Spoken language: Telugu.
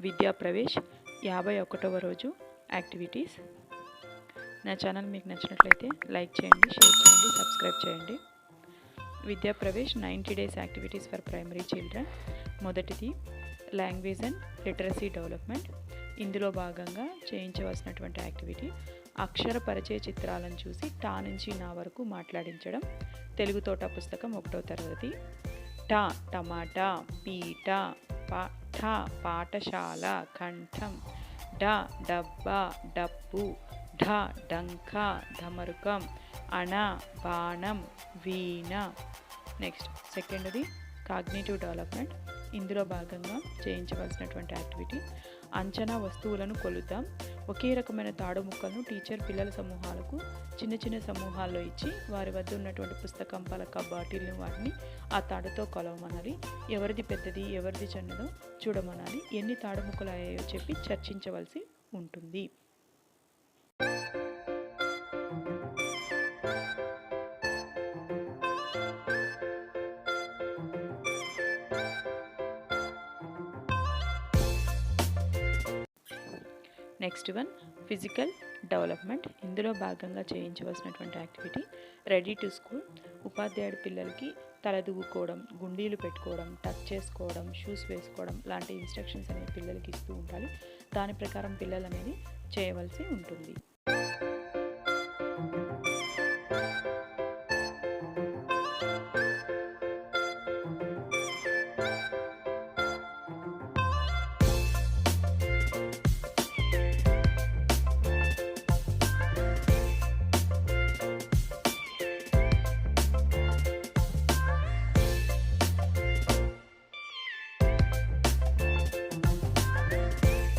విద్యా ప్రవేశ్ యాభై ఒకటవ రోజు యాక్టివిటీస్. నా ఛానల్ మీకు నచ్చినట్లయితే లైక్ చేయండి షేర్ చేయండి సబ్స్క్రైబ్ చేయండి. Vidya Pravesh ninety days activities for primary children. మొదటిది లాంగ్వేజ్ అండ్ లిటరసీ డెవలప్మెంట్. ఇందులో భాగంగా చేయించవలసినటువంటి యాక్టివిటీ అక్షర పరిచయ చిత్రాలను చూసి టా నుంచి నా వరకు మాట్లాడించడం. తెలుగు తోట పుస్తకం ఒకటో తరగతి. టా టమాటా పీటా ఠ పాఠశాల కంఠం డ డబ్బా డబ్బు ఢ డంక ధమరుకం అణ బాణం వీణ. నెక్స్ట్ సెకండ్ది కాగ్నేటివ్ డెవలప్మెంట్ ఇందులో భాగంగా చేయించవలసినటువంటి యాక్టివిటీ అంచనా వస్తువులను కొలుతాం ఒకే రకమైన తాడు ముక్కలను టీచర్ పిల్లల సమూహాలకు చిన్న చిన్న సమూహాల్లో ఇచ్చి వారి వద్ద ఉన్నటువంటి పుస్తకం పలక బాటిల్ని వాటిని ఆ తాడుతో కొలవమనాలి. ఎవరిది పెద్దది ఎవరిది చిన్నదో చూడమనాలి. ఎన్ని తాడు ముక్కలు అయ్యాయో చెప్పి చర్చించవలసి ఉంటుంది. నెక్స్ట్ వన్ ఫిజికల్ డెవలప్మెంట్ ఇందులో భాగంగా చేయించవలసినటువంటి యాక్టివిటీ రెడీ టు స్కూల్ ఉపాధ్యాయుడు పిల్లలకి తలదువ్వుకోవడం గుండీలు పెట్టుకోవడం టచ్ చేసుకోవడం షూస్ వేసుకోవడం లాంటి ఇన్స్ట్రక్షన్స్ అనేవి పిల్లలకి ఇస్తూ ఉండాలి. దాని ప్రకారం పిల్లలు అనేది చేయవలసి ఉంటుంది.